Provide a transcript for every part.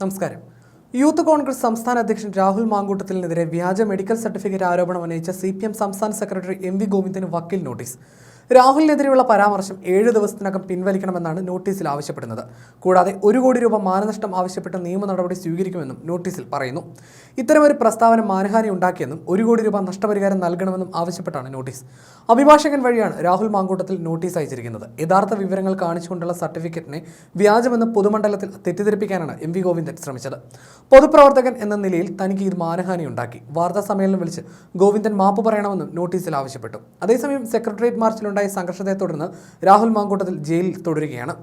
നമസ്കാരം. യൂത്ത് കോൺഗ്രസ് സംസ്ഥാന അധ്യക്ഷൻ രാഹുൽ മാങ്കൂട്ടത്തിനെതിരെ വ്യാജ മെഡിക്കൽ സർട്ടിഫിക്കറ്റ് ആരോപണം ഉന്നയിച്ച സി പി എം സംസ്ഥാന സെക്രട്ടറി എം വി ഗോവിന്ദന് വക്കീൽ നോട്ടീസ്. രാഹുലിനെതിരെയുള്ള പരാമർശം ഏഴ് ദിവസത്തിനകം പിൻവലിക്കണമെന്നാണ് നോട്ടീസിൽ ആവശ്യപ്പെടുന്നത്. കൂടാതെ ഒരു കോടി രൂപ മാനനഷ്ടം ആവശ്യപ്പെട്ട് നിയമ നടപടി സ്വീകരിക്കുമെന്നും നോട്ടീസിൽ പറയുന്നു. ഇത്തരമൊരു പ്രസ്താവന മാനഹാനി ഉണ്ടാക്കിയെന്നും ഒരു കോടി രൂപ നഷ്ടപരിഹാരം നൽകണമെന്നും ആവശ്യപ്പെട്ടാണ് നോട്ടീസ്. അഭിഭാഷകൻ വഴിയാണ് രാഹുൽ മാങ്കൂട്ടത്തിൽ നോട്ടീസ് അയച്ചിരിക്കുന്നത്. യഥാർത്ഥ വിവരങ്ങൾ കാണിച്ചുകൊണ്ടുള്ള സർട്ടിഫിക്കറ്റിനെ വ്യാജമെന്ന് പൊതുമണ്ഡലത്തിൽ തെറ്റിദ്ധരിപ്പിക്കാനാണ് എം വി ഗോവിന്ദൻ ശ്രമിച്ചത്. പൊതുപ്രവർത്തകൻ എന്ന നിലയിൽ തനിക്ക് ഇത് മാനഹാനി ഉണ്ടാക്കി. വാർത്താ സമ്മേളനം വിളിച്ച് ഗോവിന്ദൻ മാപ്പ് പറയണമെന്നും നോട്ടീസിൽ ആവശ്യപ്പെട്ടു. അതേസമയം സെക്രട്ടേറിയറ്റ് മാർച്ചിലുണ്ടായ സംഘർഷത്തെ തുടർന്ന് രാഹുൽ മാങ്കൂട്ടത്തിൽ ജയിലിൽ തുടരുകയാണ്.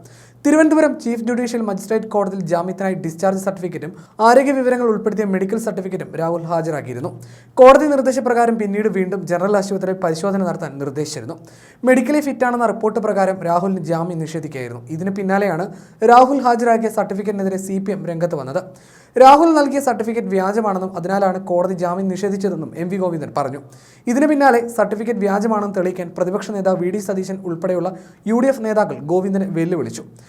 തിരുവനന്തപുരം ചീഫ് ജുഡീഷ്യൽ മജിസ്ട്രേറ്റ് കോടതിയിൽ ജാമ്യത്തിനായി ഡിസ്ചാർജ് സർട്ടിഫിക്കറ്റും ആരോഗ്യ വിവരങ്ങൾ ഉൾപ്പെടുത്തിയ മെഡിക്കൽ സർട്ടിഫിക്കറ്റും രാഹുൽ ഹാജരാക്കിയിരുന്നു. കോടതി നിർദ്ദേശപ്രകാരം പിന്നീട് വീണ്ടും ജനറൽ ആശുപത്രിയിൽ പരിശോധന നടത്താൻ നിർദ്ദേശിച്ചിരുന്നു. മെഡിക്കലി ഫിറ്റാണെന്ന റിപ്പോർട്ട് പ്രകാരം രാഹുലിന് ജാമ്യം നിഷേധിക്കുകയായിരുന്നു. ഇതിന് പിന്നാലെയാണ് രാഹുൽ ഹാജരാക്കിയ സർട്ടിഫിക്കറ്റിനെതിരെ സി പി എം രംഗത്ത് വന്നത്. രാഹുൽ നൽകിയ സർട്ടിഫിക്കറ്റ് വ്യാജമാണെന്നും അതിനാലാണ് കോടതി ജാമ്യം നിഷേധിച്ചതെന്നും എം വി ഗോവിന്ദൻ പറഞ്ഞു. ഇതിന് പിന്നാലെ സർട്ടിഫിക്കറ്റ് വ്യാജമാണെന്ന് തെളിയിക്കാൻ പ്രതിപക്ഷ നേതാവ് വി ഡി സതീശൻ ഉൾപ്പെടെയുള്ള യു നേതാക്കൾ ഗോവിന്ദനെ വെല്ലുവിളിച്ചു.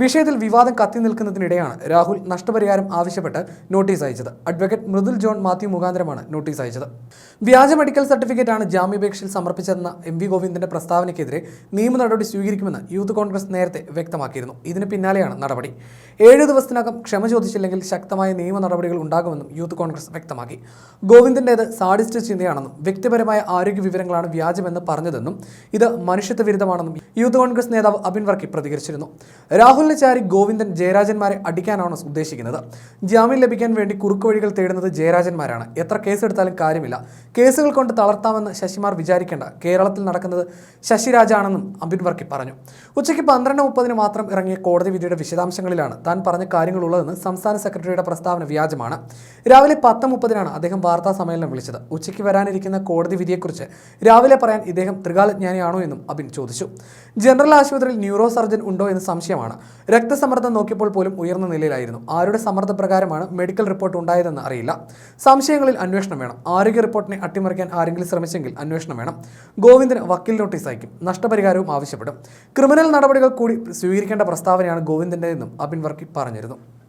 വിഷയത്തിൽ വിവാദം കത്തി നിൽക്കുന്നതിനിടെയാണ് രാഹുൽ നഷ്ടപരിഹാരം ആവശ്യപ്പെട്ട് നോട്ടീസ് അയച്ചത്. അഡ്വക്കേറ്റ് മൃദുൽ ജോൺ മാത്യു മുഖാന്തരമാണ് നോട്ടീസ് അയച്ചത്. വ്യാജ മെഡിക്കൽ സർട്ടിഫിക്കറ്റാണ് ജാമ്യാപേക്ഷയിൽ സമർപ്പിച്ചതെന്ന എം വി ഗോവിന്ദന്റെ പ്രസ്താവനയ്ക്കെതിരെ നിയമ നടപടി സ്വീകരിക്കുമെന്ന് യൂത്ത് കോൺഗ്രസ് നേരത്തെ വ്യക്തമാക്കിയിരുന്നു. ഇതിന് പിന്നാലെയാണ് നടപടി. ഏഴ് ദിവസത്തിനകം ക്ഷമ ചോദിച്ചില്ലെങ്കിൽ ശക്തമായ നിയമ നടപടികൾ ഉണ്ടാകുമെന്നും യൂത്ത് കോൺഗ്രസ് വ്യക്തമാക്കി. ഗോവിന്ദന്റേത് സാഡിസ്റ്റ് ചിന്തയാണെന്നും വ്യക്തിപരമായ ആരോഗ്യ വിവരങ്ങളാണ് വ്യാജമെന്ന് പറഞ്ഞതെന്നും ഇത് മനുഷ്യത്വ വിരുദ്ധമാണെന്നും യൂത്ത് കോൺഗ്രസ് നേതാവ് അബിൻ വർക്കി പ്രതികരിച്ചിരുന്നു. രാഹുലിനെ ചാരി ഗോവിന്ദൻ ജയരാജന്മാരെ അടിക്കാനാണ് ഉദ്ദേശിക്കുന്നത്? ജാമ്യം ലഭിക്കാൻ വേണ്ടി കുറുക്കുവഴികൾ തേടുന്നത് ജയരാജന്മാരാണ്. എത്ര കേസെടുത്താലും കാര്യമില്ല. കേസുകൾ കൊണ്ട് തളർത്താമെന്ന് ശശിമാർ വിചാരിക്കേണ്ട കേരളത്തിൽ നടക്കുന്നത് ശശിരാജാണെന്നും അബിൻ വർക്കി പറഞ്ഞു. ഉച്ചയ്ക്ക് പന്ത്രണ്ട് മുപ്പതിന് മാത്രം ഇറങ്ങിയ കോടതി വിധിയുടെ വിശദാംശങ്ങളിലാണ് താൻ പറഞ്ഞ കാര്യങ്ങളുള്ളതെന്ന് സംസ്ഥാന സെക്രട്ടറിയുടെ പ്രസ്താവന വ്യാജമാണ്. രാവിലെ പത്ത് മുപ്പതിനാണ് അദ്ദേഹം വാർത്താ സമ്മേളനം വിളിച്ചത്. ഉച്ചയ്ക്ക് വരാനിരിക്കുന്ന കോടതി വിധിയെക്കുറിച്ച് രാവിലെ പറയാൻ ഇദ്ദേഹം ത്രികാലജ്ഞാനിയാണോ എന്നും അബിൻ ചോദിച്ചു. ജനറൽ ആശുപത്രിയിൽ ന്യൂറോ സർജൻ ഉണ്ടോ എന്ന് സംശയമാണ്. രക്തസമ്മർദ്ദം നോക്കിയപ്പോൾ പോലും ഉയർന്ന നിലയിലായിരുന്നു. ആരുടെ സമ്മർദ്ദപ്രകാരമാണ് മെഡിക്കൽ റിപ്പോർട്ട് ഉണ്ടായതെന്ന് അറിയില്ല. സംശയങ്ങളിൽ അന്വേഷണം വേണം. ആരോഗ്യ റിപ്പോർട്ടിനെ അട്ടിമറിക്കാൻ ആരെങ്കിലും ശ്രമിച്ചെങ്കിൽ അന്വേഷണം വേണം. ഗോവിന്ദന് വക്കീൽ നോട്ടീസ് അയക്കും. നഷ്ടപരിഹാരവും ആവശ്യപ്പെടും. ക്രിമിനൽ നടപടികൾ കൂടി സ്വീകരിക്കേണ്ട പ്രസ്താവനയാണ് ഗോവിന്ദന്റെതെന്നും അബിൻ വർക്കി പറഞ്ഞിരുന്നു.